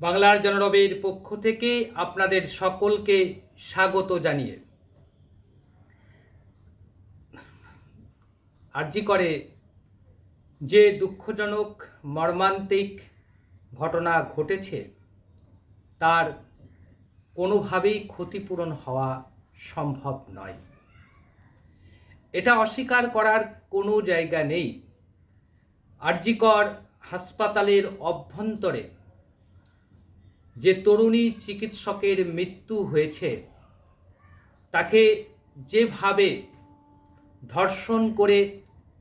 বাংলার জনরবের পক্ষ থেকে আপনাদের সকলকে স্বাগত জানিয়ে। আর্জি করে যে দুঃখজনক মর্মান্তিক ঘটনা ঘটেছে, তার কোনোভাবেই ক্ষতিপূরণ হওয়া সম্ভব নয়। এটা অস্বীকার করার কোনো জায়গা নেই। আরজিকর হাসপাতালের অভ্যন্তরে যে তরুণী চিকিৎসকের মৃত্যু হয়েছে, তাকে যেভাবে ধর্ষণ করে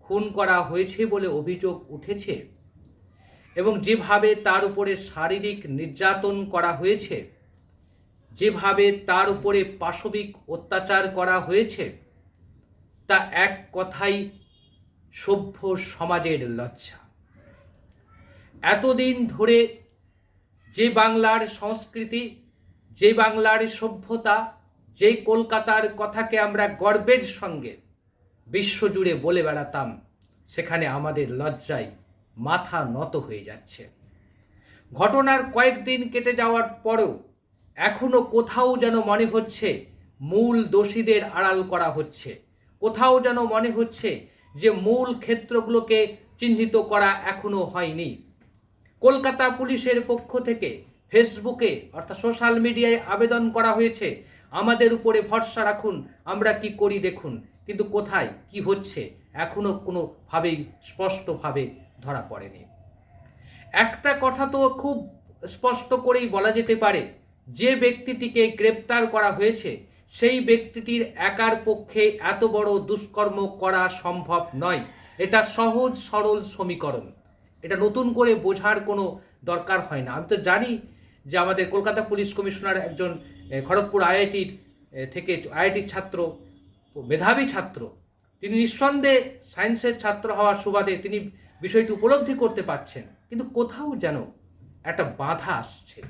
খুন করা হয়েছে বলে অভিযোগ উঠেছে এবং যেভাবে তার উপরে শারীরিক নির্যাতন করা হয়েছে, যেভাবে তার উপরে পাশবিক অত্যাচার করা হয়েছে, তা এক কথাই সভ্য সমাজের লজ্জা। এতদিন ধরে যে বাংলার সংস্কৃতি, যে বাংলার সভ্যতা, যে কলকাতার কথাকে আমরা গর্বের সঙ্গে বিশ্বজুড়ে বলে বেড়াতাম, সেখানে আমাদের লজ্জায় মাথা নত হয়ে যাচ্ছে। ঘটনার কয়েকদিন কেটে যাওয়ার পরেও এখনও কোথাও যেন মনে হচ্ছে মূল দোষীদের আড়াল করা হচ্ছে। কোথাও যেন মনে হচ্ছে যে মূল ক্ষেত্রগুলোকে চিহ্নিত করা এখনও হয়নি। কলকাতা পুলিশের পক্ষ থেকে ফেসবুকে অর্থাৎ সোশ্যাল মিডিয়ায় আবেদন করা হয়েছে, আমাদের উপরে ভরসা রাখুন, আমরা কি করি দেখুন, কিন্তু কোথায়, কি হচ্ছে, এখনও কোনোভাবেই স্পষ্টভাবে ধরা পড়েনি। একটা কথা তো খুব স্পষ্ট করেই বলা যেতে পারে, যে ব্যক্তিটিকে গ্রেপ্তার করা হয়েছে, সেই ব্যক্তিটির একার পক্ষে এত বড় দুষ্কর্ম করা সম্ভব নয়। এটা সহজ সরল সমীকরণ। এটা নতুন করে বোঝার কোনো দরকার হয় না। আমি তো জানি যে আমাদের কলকাতা পুলিশ কমিশনার একজন খড়গপুর আইআইটির থেকে আইআইটির ছাত্র, মেধাবী ছাত্র। তিনি নিঃসন্দেহে সায়েন্সের ছাত্র হওয়ার সুবাদে তিনি বিষয়টি উপলব্ধি করতে পারছেন। কিন্তু কোথাও যেন একটা বাধা আসছে।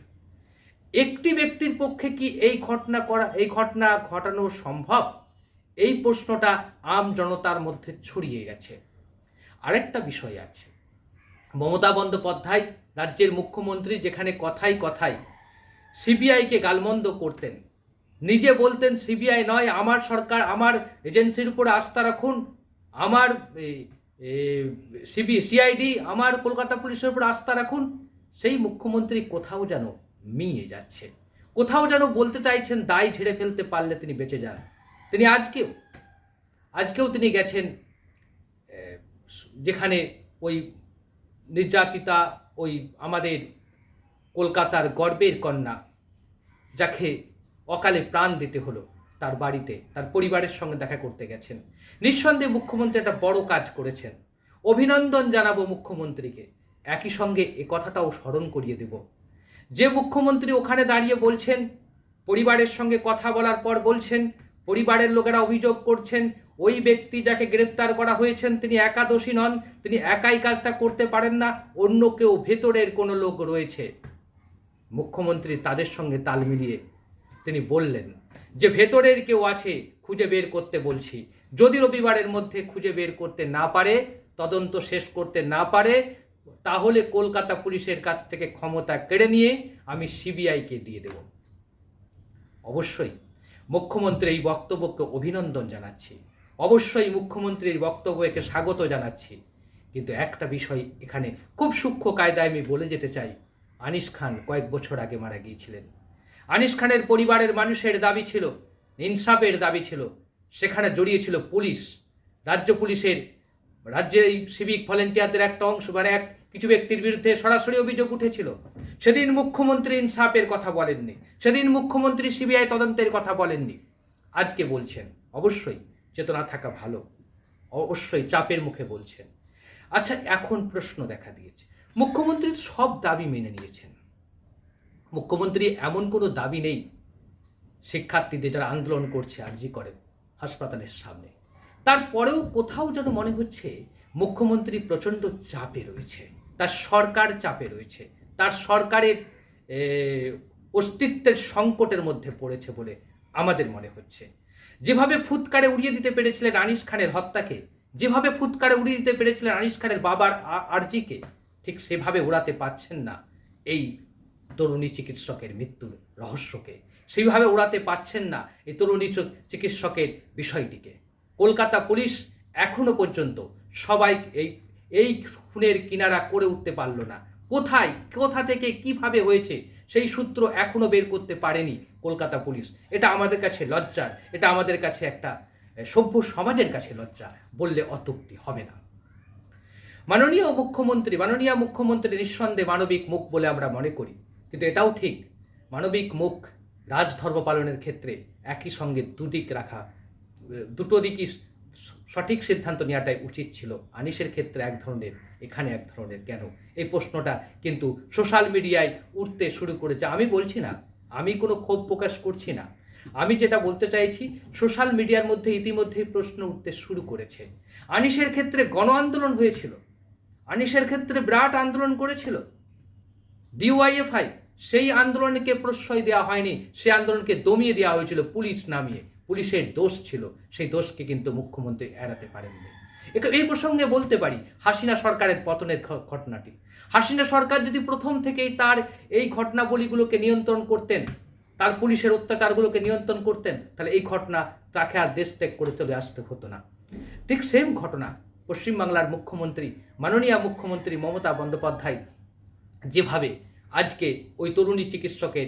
একটি ব্যক্তির পক্ষে কি এই ঘটনা করা, এই ঘটনা ঘটানো সম্ভব? এই প্রশ্নটা আম জনতার মধ্যে ছড়িয়ে গেছে। আরেকটা বিষয় আছে। মমতা বন্দ্যোপাধ্যায় রাজ্যের মুখ্যমন্ত্রী যেখানে কথাই কথাই সিবিআইকে গালমন্দ করতেন। নিজে বলতেন, সিবিআই নয়, আমার সরকার, আমার এজেন্সির উপর আস্থা রাখুন, আমার সিবি, সিআইডি, আমার কলকাতা পুলিশের উপর আস্থা রাখুন। সেই মুখ্যমন্ত্রী কোথাও যেন মিয়ে যাচ্ছে কোথাও যেন বলতে চাইছেন, দায় ঝেড়ে ফেলতে পারলে তিনি বেঁচে যান। তিনি আজকেও আজকেও তিনি গেছেন যেখানে ওই নির্যাতিতা ওই আমাদের কলকাতার গর্বের কন্যা, যাকে অকালে প্রাণ দিতে হলো তার বাড়িতে, তার পরিবারের সঙ্গে দেখা করতে গেছেন। নিঃসন্দেহে মুখ্যমন্ত্রী একটা বড় কাজ করেছেন। অভিনন্দন জানাব মুখ্যমন্ত্রীকে। একই সঙ্গে এ কথাটাও স্মরণ করিয়ে দেব। যে মুখ্যমন্ত্রী ওখানে দাঁড়িয়ে বলছেন, পরিবারের সঙ্গে কথা বলার পর বলছেন, পরিবারের লোকেরা অভিযোগ করছেন ওই ব্যক্তি যাকে গ্রেপ্তার করা হয়েছেন, তিনি একাদশী নন, তিনি একাই কাজটা করতে পারেন না, অন্য কেউ ভেতরের কোনো লোক রয়েছে। মুখ্যমন্ত্রী তাদের সঙ্গে তাল মিলিয়ে তিনি বললেন, যে ভেতরের কেউ আছে, খুঁজে বের করতে বলছি। যদি রবিবারের মধ্যে খুঁজে বের করতে না পারে, তদন্ত শেষ করতে না পারে, তাহলে কলকাতা পুলিশের কাছ থেকে ক্ষমতা কেড়ে নিয়ে আমি সিবিআইকে দিয়ে দেব। অবশ্যই, মুখ্যমন্ত্রী এই বক্তব্যকে অভিনন্দন জানাচ্ছি। অবশ্যই মুখ্যমন্ত্রীর বক্তব্যকে স্বাগত জানাচ্ছি। কিন্তু একটা বিষয় এখানে খুব সূক্ষ্ম কায়দায় আমি বলে যেতে চাই। আনিস খান কয়েক বছর আগে মারা গিয়েছিলেন। আনিস খানের পরিবারের মানুষের দাবি ছিল, ইনসাফের দাবি ছিল, সেখানে জড়িয়েছিল পুলিশ। রাজ্য পুলিশের রাজ্যে এই সিভিক ভলেন্টিয়ারদের একটা অংশ মানে এক কিছু ব্যক্তির বিরুদ্ধে সরাসরি অভিযোগ উঠেছিল। সেদিন মুখ্যমন্ত্রী ইনসাফের কথা বলেননি। সেদিন মুখ্যমন্ত্রী সিবিআই তদন্তের কথা বলেননি। আজকে বলছেন, অবশ্যই চেতনা থাকা ভালো। অবশ্যই চাপের মুখে বলছেন। আচ্ছা এখন প্রশ্ন দেখা দিয়েছে। মুখ্যমন্ত্রী সব দাবি মেনে নিয়েছেন। মুখ্যমন্ত্রী এমন কোনো দাবি নেই, শিক্ষার্থীদের যারা আন্দোলন করছে আর্জি করে হাসপাতালের সামনে। তারপরেও কোথাও যেন মনে হচ্ছে মুখ্যমন্ত্রী প্রচণ্ড চাপে রয়েছে, তার সরকার চাপে রয়েছে, তার সরকারের অস্তিত্বের সংকটের মধ্যে পড়েছে বলে আমাদের মনে হচ্ছে। যেভাবে ফুৎকারে উড়িয়ে দিতে পেরেছিলেন আনিস খানের হত্যাকে, যেভাবে ফুৎকারে উড়িয়ে দিতে পেরেছিলেন আনিস খানের বাবার আর্জিকে, ঠিক সেভাবে উড়াতে পারছেন না এই তরুণী চিকিৎসকের মৃত্যুর রহস্যকে। সেইভাবে উড়াতে পারছেন না এই তরুণী চিকিৎসকের বিষয়টিকে। কলকাতা পুলিশ এখনও পর্যন্ত সবাই এই এই খুনের কিনারা করে উঠতে পারল না। কোথায়, কোথা থেকে কীভাবে হয়েছে, সেই সূত্র এখনও বের করতে পারেনি কলকাতা পুলিশ। এটা আমাদের কাছে লজ্জার এটা আমাদের কাছে একটা সভ্য সমাজের কাছে লজ্জা বললে অত্যুক্তি হবে না। মাননীয় মুখ্যমন্ত্রী মাননীয় মুখ্যমন্ত্রী নিঃসন্দেহে মানবিক মুখ বলে আমরা মনে করি। কিন্তু এটাও ঠিক, মানবিক মুখ রাজধর্ম পালনের ক্ষেত্রে একই সঙ্গে দুদিক রাখা দুটো দিকই সঠিক সিদ্ধান্ত নেওয়াটাই উচিত ছিল। আনিসের ক্ষেত্রে এক ধরনের, এখানে এক ধরনের কেন? এই প্রশ্নটা কিন্তু সোশ্যাল মিডিয়ায় উঠতে শুরু করেছে। আমি বলছি না আমি কোনো ক্ষোভ প্রকাশ করছি না। আমি যেটা বলতে চাইছি, সোশ্যাল মিডিয়ার মধ্যে ইতিমধ্যেই প্রশ্ন উঠতে শুরু করেছে। আনিসের ক্ষেত্রে গণ আন্দোলন হয়েছিল। আনিসের ক্ষেত্রে বিরাট আন্দোলন করেছিল। ডিওয়াইএফআই সেই আন্দোলনকে প্রশ্রয় দেওয়া হয়নি সেই আন্দোলনকে দমিয়ে দেওয়া হয়েছিল পুলিশ নামিয়ে। পুলিশের দোষ ছিল, সেই দোষকে কিন্তু মুখ্যমন্ত্রী এড়াতে পারেননি। এই প্রসঙ্গে বলতে পারি, হাসিনা সরকারের পতনের ঘটনাটি। হাসিনা সরকার যদি প্রথম থেকেই তার এই ঘটনাবলীগুলোকে নিয়ন্ত্রণ করতেন, তার পুলিশের অত্যাচারগুলোকে নিয়ন্ত্রণ করতেন, তাহলে এই ঘটনা তাকে আর দেশ ত্যাগ করে চলে আসতে হতো না। ঠিক সেম ঘটনা পশ্চিমবাংলার মুখ্যমন্ত্রী, মাননীয় মুখ্যমন্ত্রী মমতা বন্দ্যোপাধ্যায় যেভাবে আজকে ওই তরুণী চিকিৎসকের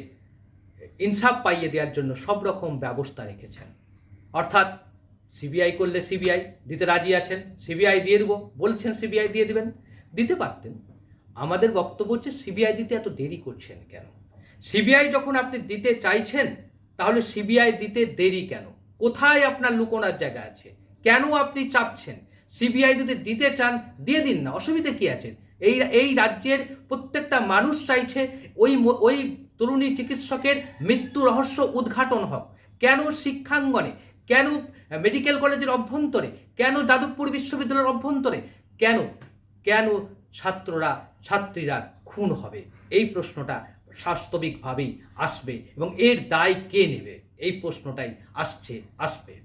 ইনসাফ পাইয়ে দেওয়ার জন্য সব রকম ব্যবস্থা রেখেছেন। অর্থাৎ সিবিআই করলে সিবিআই, দিতে রাজি আছেন, সিবিআই দিয়ে দেবো, বলছেন সিবিআই দিয়ে দেবেন, দিতে পারতেন। আমাদের বক্তব্য হচ্ছে সিবিআই দিতে এত দেরি করছেন কেন? সিবিআই যখন আপনি দিতে চাইছেন, তাহলে সিবিআই দিতে দেরি কেন? কোথায় আপনার লুকোনার জায়গা আছে? কেন আপনি চাপছেন? সিবিআই যদি দিতে চান, দিয়ে দিন না, অসুবিধা কি আছে? এই এই রাজ্যের প্রত্যেকটা মানুষ চাইছে ওই ওই তরুণী চিকিৎসকের মৃত্যু রহস্য উদ্ঘাটন হোক। কেন শিক্ষাঙ্গনে? কেন মেডিকেল কলেজের অভ্যন্তরে? কেন যাদবপুর বিশ্ববিদ্যালয়ের অভ্যন্তরে? কেন? কেন ছাত্ররা, ছাত্রীরা খুন হবে। এই প্রশ্নটা বাস্তবিকভাবেই আসবে এবং এর দায় কে নেবে? এই প্রশ্নটাই আসছে, আসবে।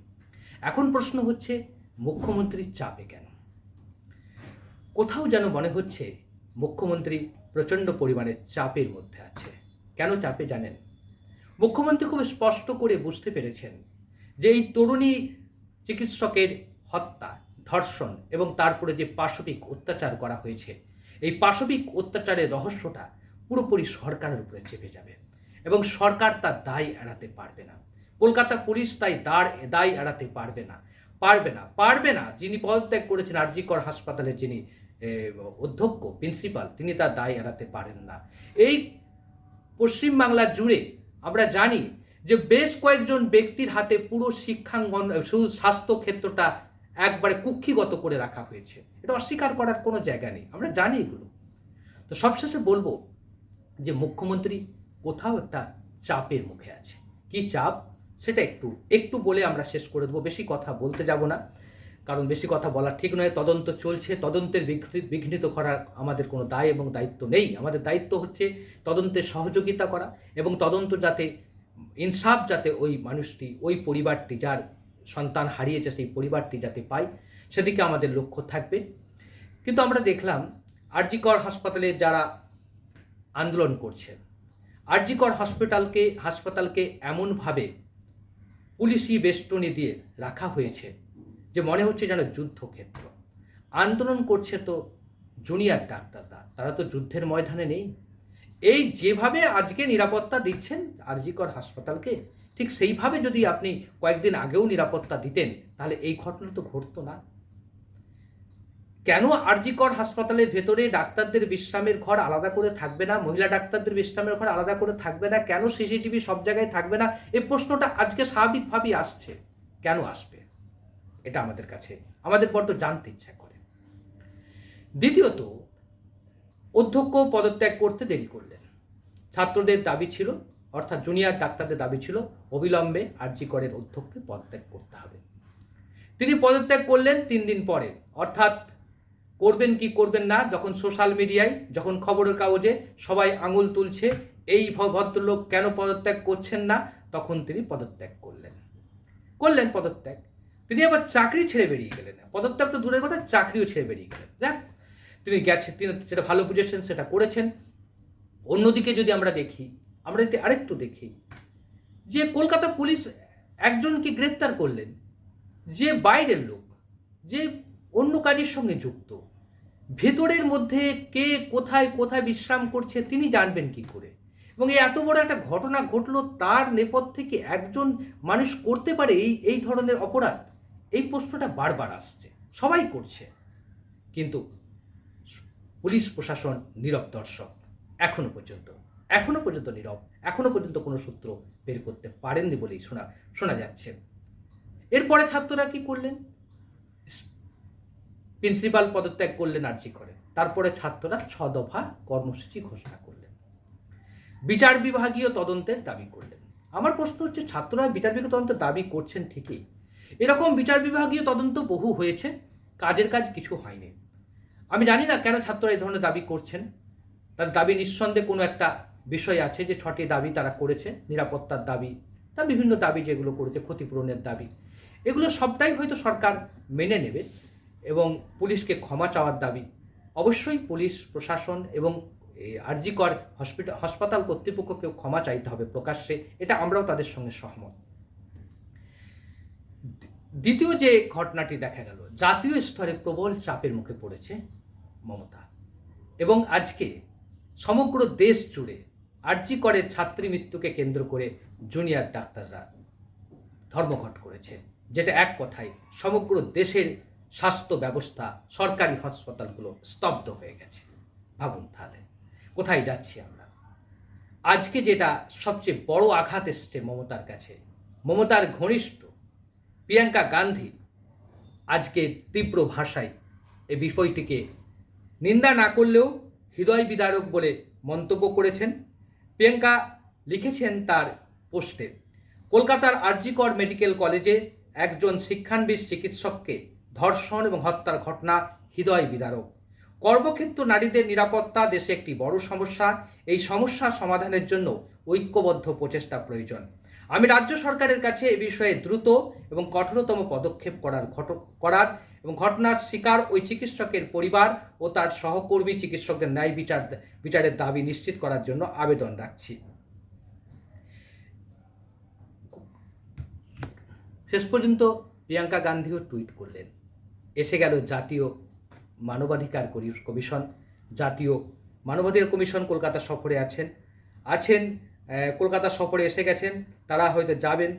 এখন প্রশ্ন হচ্ছে, মুখ্যমন্ত্রীর চাপে কেন? কোথাও যেন মনে হচ্ছে, মুখ্যমন্ত্রী প্রচণ্ড পরিমাণে চাপের মধ্যে আছে। কেন চাপে জানেন? মুখ্যমন্ত্রী খুব স্পষ্ট করে বুঝতে পেরেছেন যে এই তরুণী চিকিৎসকের হত্যা ধর্ষণ এবং তারপরে যে পাশবিক অত্যাচার করা হয়েছে, এই পাশবিক অত্যাচারের রহস্যটা পুরোপুরি সরকারের উপরে চেপে যাবে এবং সরকার তার দায় এড়াতে পারবে না। কলকাতা পুলিশ তাই দাঁড়, দায় এড়াতে পারবে না পারবে না পারবে না। যিনি পদত্যাগ করেছেন আরজিকর হাসপাতালে যিনি অধ্যক্ষ, প্রিন্সিপাল, তিনি তার দায় এড়াতে পারেন না। এই পশ্চিমবাংলা জুড়ে আমরা জানি যে বেশ কয়েকজন ব্যক্তির হাতে পুরো শিক্ষাঙ্গন স্বাস্থ্য ক্ষেত্রটা একবারে কুক্ষিগত করে রাখা হয়েছে। এটা অস্বীকার করার কোনো জায়গা নেই। আমরা জানি এগুলো। তো সবশেষে বলব যে মুখ্যমন্ত্রী কোথাও একটা চাপের মুখে আছে। কি চাপ? সেটা একটু একটু বলে আমরা শেষ করে দেবো। বেশি কথা বলতে যাব না। কারণ বেশি কথা বলা ঠিক নয়। তদন্ত চলছে। তদন্তের বিঘ্নি- বিঘ্নিত করার আমাদের কোনো দায় এবং দায়িত্ব নেই। আমাদের দায়িত্ব হচ্ছে তদন্তের সহযোগিতা করা এবং তদন্ত যাতে, ইনসাফ যাতে ওই মানুষটি, ওই পরিবারটি, যার সন্তান হারিয়েছে সেই পরিবারটি যাতে পায়, সেদিকে আমাদের লক্ষ্য থাকবে। কিন্তু আমরা দেখলাম আরজিকর হাসপাতালে যারা আন্দোলন করছে, আরজিকর হসপিটালকে, হাসপাতালকে এমনভাবে পুলিশি বেষ্টনী দিয়ে রাখা হয়েছে যে মনে হচ্ছে যেন যুদ্ধক্ষেত্র। আন্দোলন করছে তো জুনিয়র ডাক্তাররা তারা তো যুদ্ধের ময়দানে নেই। এই যেভাবে আজকে নিরাপত্তা দিচ্ছেন আরজিকর হাসপাতালকে ঠিক সেইভাবে যদি আপনি কয়েকদিন আগেও নিরাপত্তা দিতেন, তাহলে এই ঘটনা তো ঘটতো না। কেন আরজিকর হাসপাতালের ভেতরে ডাক্তারদের বিশ্রামের ঘর আলাদা করে থাকবে না, মহিলা ডাক্তারদের বিশ্রামের ঘর আলাদা করে থাকবে না, কেন সিসিটিভি সব জায়গায় থাকবে না? এই প্রশ্নটা আজকে স্বাভাবিকভাবেই আসছে। কেন আসবে? এটা আমাদের কাছে, আমাদের বড্ড জানতে ইচ্ছা করে। দ্বিতীয়ত, অধ্যক্ষ পদত্যাগ করতে দেরি করলেন। ছাত্রদের দাবি ছিল অর্থাৎ জুনিয়র ডাক্তারদের দাবি ছিল অবিলম্বে আরজি করের অধ্যক্ষকে পদত্যাগ করতে হবে। তিনি পদত্যাগ করলেন তিন দিন পরে। অর্থাৎ করবেন কি করবেন না, যখন সোশ্যাল মিডিয়ায় যখন খবরের কাগজে সবাই আঙুল তুলছে, এই ভদ্রলোক কেন পদত্যাগ করছেন না, তখন তিনি পদত্যাগ করলেন। করলেন পদত্যাগ। তিনি আবার চাকরি ছেড়ে বেরিয়ে গেলেন। পদত্যাগ তো দূরের কথা, চাকরিও ছেড়ে বেরিয়ে গেলেন। যাক, তিনি গেছেন তিনি যেটা ভালো বুঝেছেন, সেটা করেছেন। অন্যদিকে যদি আমরা দেখি আমরা যদি আরেকটু দেখি। যে কলকাতা পুলিশ একজনকে গ্রেপ্তার করলেন, যে বাইরের লোক, যে অন্য কাজের সঙ্গে যুক্ত, ভেতরের মধ্যে কে কোথায় কোথায় বিশ্রাম করছে তিনি জানবেন কি করে। এবং এই এত বড় একটা ঘটনা ঘটলো, তার নেপথ্যে থেকে একজন মানুষ করতে পারে এই এই ধরনের অপরাধ? এই প্রশ্নটা বারবার আসছে। সবাই করছে। কিন্তু পুলিশ প্রশাসন নীরব দর্শক, এখনও পর্যন্ত। এখনও পর্যন্ত নীরব, এখনও পর্যন্ত কোনো সূত্র বের করতে পারেননি বলেই শোনা শোনা যাচ্ছে। এরপরে ছাত্ররা কি করলেন? প্রিন্সিপাল পদত্যাগ করলেন আর্জি করে। তারপরে ছাত্ররা ছ দফা কর্মসূচি ঘোষণা করলেন। বিচার বিভাগীয় তদন্তের দাবি করলেন। আমার প্রশ্ন হচ্ছে, ছাত্ররা বিচার বিভাগীয় তদন্তের দাবি করছেন ঠিকই। এরকম বিচার বিভাগীয় তদন্ত বহু হয়েছে, কাজের কাজ কিছু হয়নি। আমি জানি না কেন ছাত্ররা এই ধরনের দাবি করছেন। তার দাবি নিঃসন্দেহে কোনো একটা বিষয় আছে যে ছটি দাবি তারা করেছে, নিরাপত্তার দাবি, তা বিভিন্ন দাবি যেগুলো করেছে, ক্ষতিপূরণের দাবি। এগুলো সবটাই হয়তো সরকার মেনে নেবে এবং পুলিশকে ক্ষমা চাওয়ার দাবি। অবশ্যই পুলিশ, প্রশাসন এবং আরজিকর হসপিটাল হাসপাতাল কর্তৃপক্ষকেও ক্ষমা চাইতে হবে প্রকাশ্যে, এটা আমরাও তাদের সঙ্গে সহমত। দ্বিতীয় যে ঘটনাটি দেখা গেল, জাতীয় স্তরে প্রবল চাপের মুখে পড়েছে মমতা। এবং আজকে সমগ্র দেশ জুড়ে আর্জি করে ছাত্রী মৃত্যুকে কেন্দ্র করে জুনিয়র ডাক্তাররা ধর্মঘট করেছে, যেটা এক কথায় সমগ্র দেশের স্বাস্থ্য ব্যবস্থা, সরকারি হাসপাতালগুলো স্তব্ধ হয়ে গেছে। ভাবুন তাহলে, কোথায় যাচ্ছি আমরা? আজকে যেটা সবচেয়ে বড় আঘাত এসছে মমতার কাছে, মমতার ঘনিষ্ঠ প্রিয়াঙ্কা গান্ধী আজকে তীব্র ভাষায় এই বিষয়টিকে নিন্দা না করলেও হৃদয় বিদারক বলে মন্তব্য করেছেন। প্রিয়াঙ্কা লিখেছেন তার পোস্টে, কলকাতার আরজিকর মেডিকেল কলেজে একজন শিক্ষানবিদ চিকিৎসককে ধর্ষণ এবং হত্যার ঘটনা হৃদয় বিদারক। কর্মক্ষেত্র নারীদের নিরাপত্তা দেশে একটি বড় সমস্যা। এই সমস্যা সমাধানের জন্য ঐক্যবদ্ধ প্রচেষ্টা প্রয়োজন। আমি রাজ্য সরকারের কাছে এ বিষয়ে দ্রুত এবং কঠোরতম পদক্ষেপ করার ঘট, করার এবং ঘটনার শিকার ওই চিকিৎসকের পরিবার ও তার সহকর্মী চিকিৎসকদের ন্যায় বিচার, বিচারের দাবি নিশ্চিত করার জন্য আবেদন রাখছি। শেষ পর্যন্ত প্রিয়াঙ্কা গান্ধীও টুইট করলেন, এসে গেল জাতীয় মানবাধিকার কমিশন। জাতীয় মানবাধিকার কমিশন কলকাতা সফরে আছেন আছেন কলকাতা সফরে এসে গেছেন, তারা হয়তো যাবেন।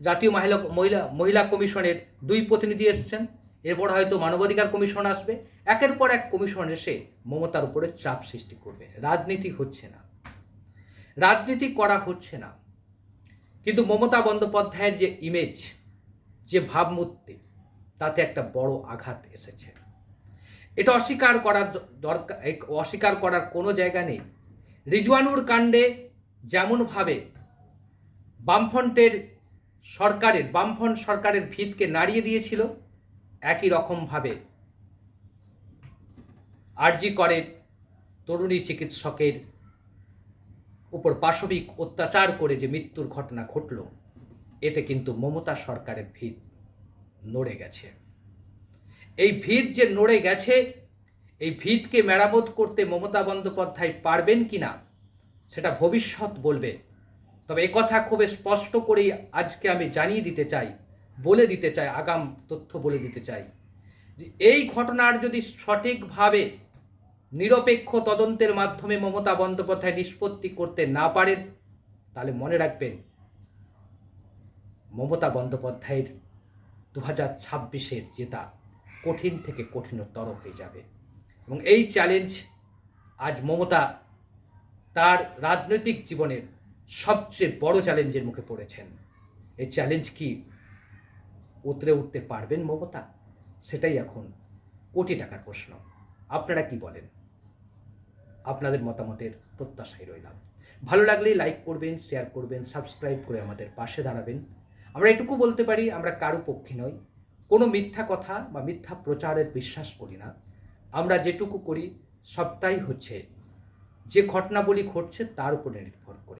জাতীয় মহিলা মহিলা মহিলা কমিশনের দুই প্রতিনিধি এসেছেন, এরপর হয়তো মানবাধিকার কমিশন আসবে। একের পর এক কমিশন এসে মমতার উপরে চাপ সৃষ্টি করবে। রাজনীতি হচ্ছে না। রাজনীতি করা হচ্ছে না। কিন্তু মমতা বন্দ্যোপাধ্যায়ের যে ইমেজ যে ভাবমূর্তি, তাতে একটা বড় আঘাত এসেছে। এটা অস্বীকার করার দরকার অস্বীকার করার কোনো জায়গা নেই। রিজওয়ানুর কাণ্ডে যেমনভাবে বামফ্রন্টের সরকারের, বামফ্রন্ট সরকারের ভিতকে নাড়িয়ে দিয়েছিল, একই রকমভাবে আরজি করের তরুণী চিকিৎসকের উপর পাশবিক অত্যাচার করে যে মৃত্যুর ঘটনা ঘটল, এতে কিন্তু মমতা সরকারের ভিত নড়ে গেছে। এই ভিত যে নড়ে গেছে এই ভিতকে মেরামত করতে মমতা বন্দ্যোপাধ্যায় পারবেন কি না সেটা ভবিষ্যৎ বলবে। তবে কথা খুব স্পষ্ট করেই আজকে আমি জানিয়ে দিতে চাই, বলে দিতে চাই, আগাম তথ্য বলে দিতে চাই, যে এই ঘটনার যদি সঠিকভাবে নিরপেক্ষ তদন্তের মাধ্যমে মমতা বন্দ্যোপাধ্যায় নিষ্পত্তি করতে না পারেন, তাহলে মনে রাখবেন মমতা বন্দ্যোপাধ্যায়ের দু হাজার ছাব্বিশের জেতা কঠিন থেকে কঠিনতর হয়ে যাবে। এবং এই চ্যালেঞ্জ আজ মমতা তার রাজনৈতিক জীবনের সবচেয়ে বড় চ্যালেঞ্জের মুখে পড়েছেন। এই চ্যালেঞ্জ কি? উতরে উঠতে পারবেন মমতা? সেটাই এখন কোটি টাকার প্রশ্ন। আপনারা কি বলেন? আপনাদের মতামতের প্রত্যাশায় রইলাম। ভালো লাগলে লাইক করবেন শেয়ার করবেন সাবস্ক্রাইব করে আমাদের পাশে দাঁড়াবেন। আমরা এটুকু বলতে পারি, আমরা কারও পক্ষে নই। কোনো মিথ্যা কথা বা মিথ্যা প্রচারের বিশ্বাস করি না। আমরা যেটুকু করি সবটাই হচ্ছে। যে ঘটনাবলী ঘটছে তার উপরে নির্ভর।